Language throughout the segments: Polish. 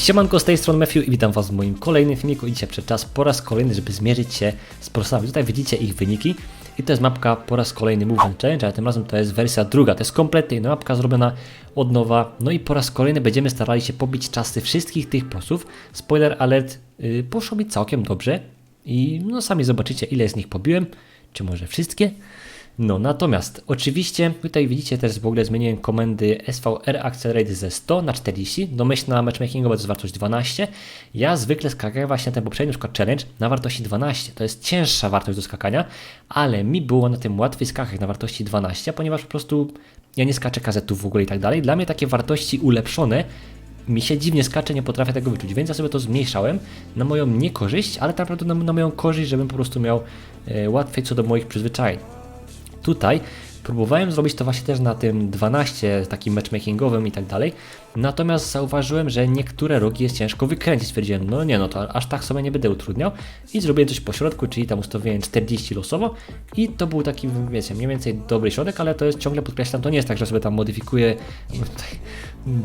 Siemanko, z tej strony Matthew i witam Was w moim kolejnym filmiku. I dzisiaj przed czas po raz kolejny, żeby zmierzyć się z prosami. Tutaj widzicie ich wyniki i to jest mapka po raz kolejny Movement Challenge, ale tym razem to jest wersja druga. To jest kompletnie inna mapka zrobiona od nowa. No i po raz kolejny będziemy starali się pobić czasy wszystkich tych prosów. Spoiler alert, yy, poszło mi całkiem dobrze i no sami zobaczycie ile z nich pobiłem, czy może wszystkie. No, natomiast oczywiście tutaj widzicie też w ogóle zmieniłem komendy SVR Accelerate ze 100 na 40, domyślna matchmakingowa to jest wartość 12. Ja zwykle skakałem właśnie na ten poprzedni przykład challenge na wartości 12, to jest cięższa wartość do skakania, ale mi było na tym łatwiej skakać na wartości 12, ponieważ po prostu ja nie skaczę kazetów w ogóle i tak dalej. Dla mnie takie wartości ulepszone mi się dziwnie skacze, nie potrafię tego wyczuć, więc ja sobie to zmniejszałem na moją niekorzyść, ale tak naprawdę na, na moją korzyść, żebym po prostu miał e, łatwiej co do moich przyzwyczajeń. Tutaj próbowałem zrobić to właśnie też na tym 12 takim matchmakingowym i tak dalej, natomiast zauważyłem, że niektóre rogi jest ciężko wykręcić. Stwierdziłem, no nie, no to aż tak sobie nie będę utrudniał i zrobiłem coś po środku, czyli tam ustawiłem 40 losowo i to był taki, wiecie, mniej więcej dobry środek, ale to jest ciągle podkreślam, to nie jest tak, że sobie tam modyfikuję. Tutaj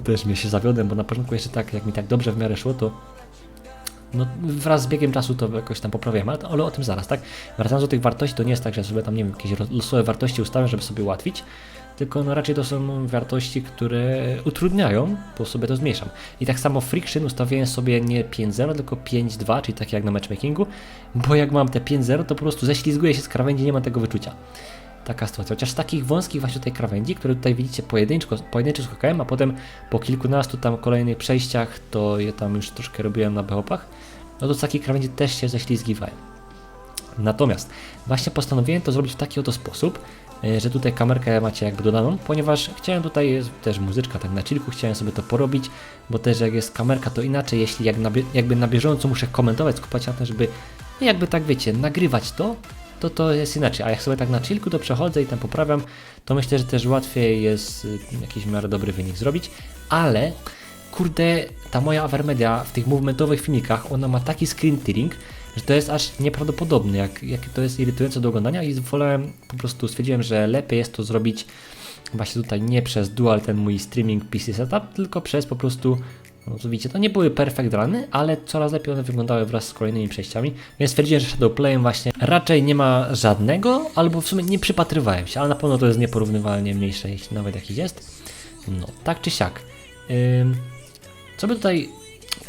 też mnie się zawiodłem, bo na początku jeszcze tak, jak mi tak dobrze w miarę szło, to no, wraz z biegiem czasu to jakoś tam poprawiamy, ale, ale o tym zaraz, tak? Wracając do tych wartości, to nie jest tak, że sobie tam, nie wiem, jakieś losowe wartości ustawiam, żeby sobie ułatwić, tylko no raczej to są wartości, które utrudniają, bo sobie to zmniejszam. I tak samo friction ustawiłem sobie nie 5.0, tylko 5.2, czyli tak jak na matchmakingu, bo jak mam te 5.0, to po prostu ześlizguję się z krawędzi, nie mam tego wyczucia. Taka sytuacja. Chociaż takich wąskich właśnie tej krawędzi, które tutaj widzicie pojedynczo, pojedynczo skakałem, a potem po kilkunastu tam kolejnych przejściach, to je tam już troszkę robiłem na beopach, no to z takiej krawędzi też się ześlizgiwałem. Natomiast właśnie postanowiłem to zrobić w taki oto sposób, e, że tutaj kamerkę macie jakby dodaną, ponieważ chciałem tutaj, jest też muzyczka tak na chillku, chciałem sobie to porobić, bo też jak jest kamerka to inaczej, jeśli jak na, jakby na bieżąco muszę komentować, skupiać na tym, żeby jakby tak wiecie, nagrywać to, to to jest inaczej. A jak sobie tak na chillku to przechodzę i tam poprawiam, to myślę, że też łatwiej jest y, jakiś w miarę dobry wynik zrobić, ale kurde, ta moja Avermedia w tych movementowych filmikach, ona ma taki screen tearing, że to jest aż nieprawdopodobne, jak, jak to jest irytujące do oglądania i wolałem, po prostu stwierdziłem, że lepiej jest to zrobić właśnie tutaj nie przez dual ten mój streaming PC setup, tylko przez po prostu no to widzicie, to nie były perfect runy, ale coraz lepiej one wyglądały wraz z kolejnymi przejściami, więc stwierdziłem, że Shadowplayem właśnie raczej nie ma żadnego, albo w sumie nie przypatrywałem się, ale na pewno to jest nieporównywalnie mniejsze, jeśli nawet jakiś jest. No, tak czy siak. Ym, co by tutaj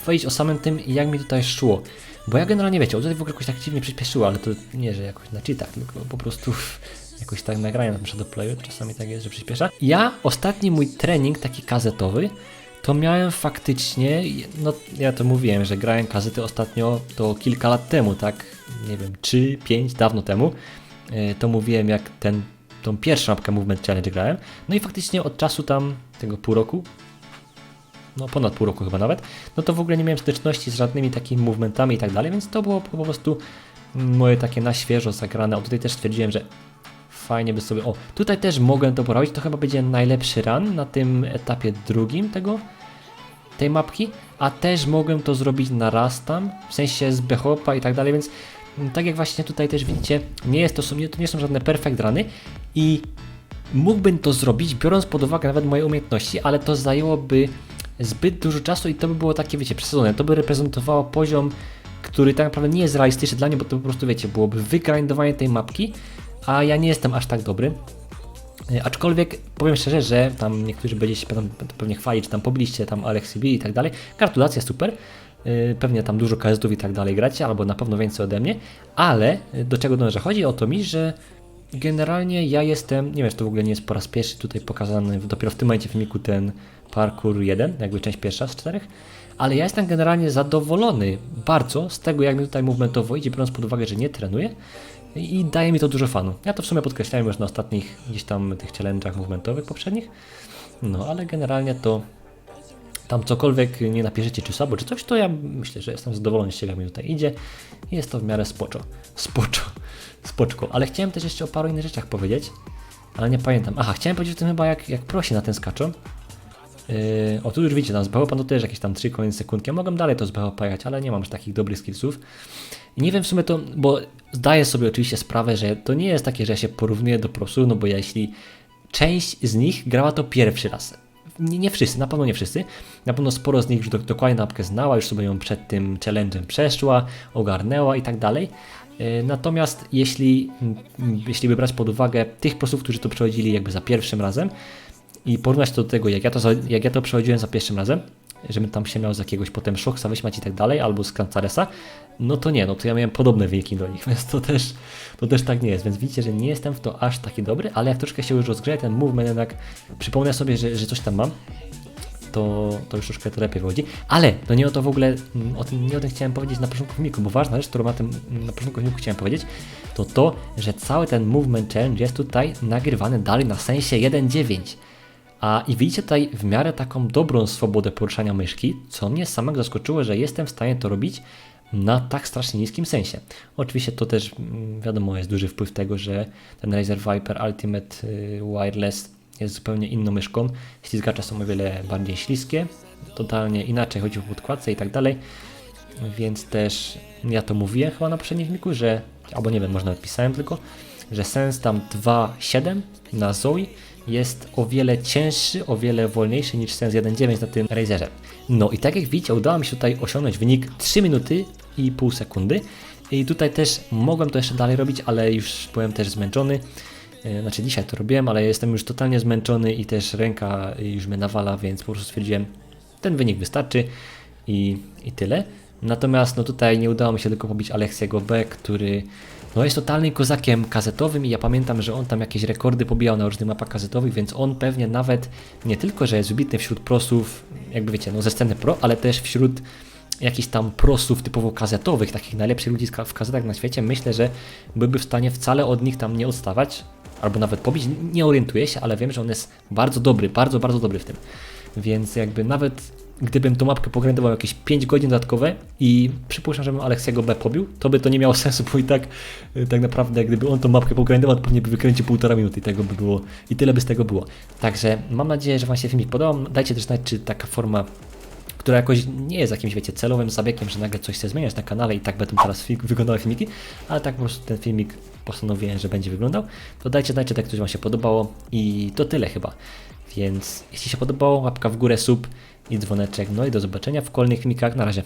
powiedzieć o samym tym, jak mi tutaj szło? Bo ja generalnie wiecie, tutaj w ogóle jakoś tak dziwnie przyspieszyło, ale to nie, że jakoś na cheatach, tylko po prostu jakoś tak nagrania na Shadowplayu, czasami tak jest, że przyspiesza. Ja ostatni mój trening taki kazetowy, to miałem faktycznie, no ja to mówiłem, że grałem kazety ostatnio to kilka lat temu, tak, nie wiem, 3, 5, dawno temu, e, to mówiłem jak ten, tą pierwszą mapkę Movement Challenge grałem, no i faktycznie od czasu tam, tego pół roku, no ponad pół roku chyba nawet, no to w ogóle nie miałem styczności z żadnymi takimi movementami i tak dalej, więc to było po prostu moje takie na świeżo zagrane, o tutaj też stwierdziłem, że fajnie by sobie, o tutaj też mogłem to porobić, to chyba będzie najlepszy run na tym etapie drugim tego, tej mapki, a też mogłem to zrobić na raz tam, w sensie z bechopa i tak dalej, więc mm, tak jak właśnie tutaj też widzicie, nie jest to, są- to nie są żadne perfect runy i mógłbym to zrobić, biorąc pod uwagę nawet moje umiejętności, ale to zajęłoby zbyt dużo czasu i to by było takie, wiecie, przesadzone. To by reprezentowało poziom, który tak naprawdę nie jest realistyczny dla mnie, bo to po prostu, wiecie, byłoby wygrindowanie tej mapki, a ja nie jestem aż tak dobry. E, Aczkolwiek powiem szczerze, że tam niektórzy będziecie się pewnie chwalić, czy tam pobiliście tam Alexi B i tak dalej. Gratulacje, super. E, Pewnie tam dużo kazetów i tak dalej gracie, albo na pewno więcej ode mnie, ale e, do czego dążę? Chodzi o to mi, że generalnie ja jestem, nie wiem, czy to w ogóle nie jest po raz pierwszy tutaj pokazany, dopiero w tym momencie filmiku ten parkour 1, jakby część pierwsza z czterech, ale ja jestem generalnie zadowolony bardzo z tego, jak mi tutaj movementowo idzie, biorąc pod uwagę, że nie trenuję i daje mi to dużo fanu. Ja to w sumie podkreślałem już na ostatnich gdzieś tam tych challenge'ach movementowych poprzednich, no ale generalnie to tam cokolwiek nie napiszecie czy słabo, czy coś, to ja myślę, że jestem zadowolony z tego, jak mi tutaj idzie jest to w miarę spoczo, spoczo, spoczko. Ale chciałem też jeszcze o paru innych rzeczach powiedzieć, ale nie pamiętam. Aha, chciałem powiedzieć o tym chyba, jak, jak prosi na ten skaczą. Yy, o, tu już widzicie, tam z BHP to też jakieś tam 3 kolejne sekundki. Ja mogłem dalej to z BHP jechać, ale nie mam już takich dobrych skillsów. I nie wiem w sumie to, bo zdaję sobie oczywiście sprawę, że to nie jest takie, że ja się porównuję do prosów, no bo ja jeśli część z nich grała to pierwszy raz. nie, nie wszyscy, na pewno nie wszyscy. Na pewno sporo z nich już do, dokładnie na mapkę znała, już sobie ją przed tym challenge'em przeszła, ogarnęła i tak dalej. E, Natomiast jeśli, mm, jeśli by brać pod uwagę tych prosów, którzy to przechodzili jakby za pierwszym razem i porównać to do tego, jak ja to, jak ja to przechodziłem za pierwszym razem, żebym tam się miał z jakiegoś potem Shoxa wyśmiać i tak dalej, albo z Kancaresa, no to nie, no to ja miałem podobne wyniki do nich, więc to też, to też tak nie jest, więc widzicie, że nie jestem w to aż taki dobry, ale jak troszkę się już rozgrzeje ten movement, jednak przypomnę sobie, że, że coś tam mam, to, to już troszkę to lepiej wychodzi. Ale to nie o to w ogóle, mm, o tym, nie o tym chciałem powiedzieć na początku filmiku, bo ważna rzecz, którą na, tym, na początku filmiku chciałem powiedzieć, to to, że cały ten movement challenge jest tutaj nagrywany dalej na sensie 1.9. A i widzicie tutaj w miarę taką dobrą swobodę poruszania myszki, co mnie samego zaskoczyło, że jestem w stanie to robić na tak strasznie niskim sensie. Oczywiście to też mm, wiadomo jest duży wpływ tego, że ten Razer Viper Ultimate y, Wireless jest zupełnie inną myszką. Ślizgacze są o wiele bardziej śliskie, totalnie inaczej chodzi o podkładce i tak dalej. Więc też ja to mówiłem chyba na poprzednim filmiku, że, albo nie wiem, może nawet pisałem tylko, że sens tam 2.7 na Zoe jest o wiele cięższy, o wiele wolniejszy niż sens 1.9 na tym Razerze. No i tak jak widzicie, udało mi się tutaj osiągnąć wynik 3 minuty i pół sekundy. I tutaj też mogłem to jeszcze dalej robić, ale już byłem też zmęczony. E, Znaczy dzisiaj to robiłem, ale jestem już totalnie zmęczony i też ręka już mnie nawala, więc po prostu stwierdziłem, ten wynik wystarczy i, i tyle. Natomiast no tutaj nie udało mi się tylko pobić Aleksiego B, który no jest totalnym kozakiem kazetowym i ja pamiętam, że on tam jakieś rekordy pobijał na różnych mapach kazetowych, więc on pewnie nawet nie tylko, że jest wybitny wśród prosów, jakby wiecie, no ze sceny pro, ale też wśród jakichś tam prosów typowo kazetowych, takich najlepszych ludzi w kazetach na świecie, myślę, że byłby w stanie wcale od nich tam nie odstawać, albo nawet pobić. Nie orientuję się, ale wiem, że on jest bardzo dobry, bardzo, bardzo dobry w tym. Więc jakby nawet gdybym tą mapkę pograndował jakieś 5 godzin dodatkowe i przypuszczam, żebym Aleksiego B pobił, to by to nie miało sensu, bo i tak y, tak naprawdę gdyby on tą mapkę pograndował, to pewnie by wykręcił półtora minuty i tego by było i tyle by z tego było. Także mam nadzieję, że Wam się filmik podobał. Dajcie też znać, czy taka forma która jakoś nie jest jakimś, wiecie, celowym zabiegiem, że nagle coś chce zmieniać na kanale i tak będą teraz fi- wyglądały filmiki, ale tak po prostu ten filmik postanowiłem, że będzie wyglądał, to dajcie, dajcie, tak ktoś Wam się podobało i to tyle chyba. Więc jeśli się podobało, łapka w górę, sub i dzwoneczek, no i do zobaczenia w kolejnych filmikach, na razie.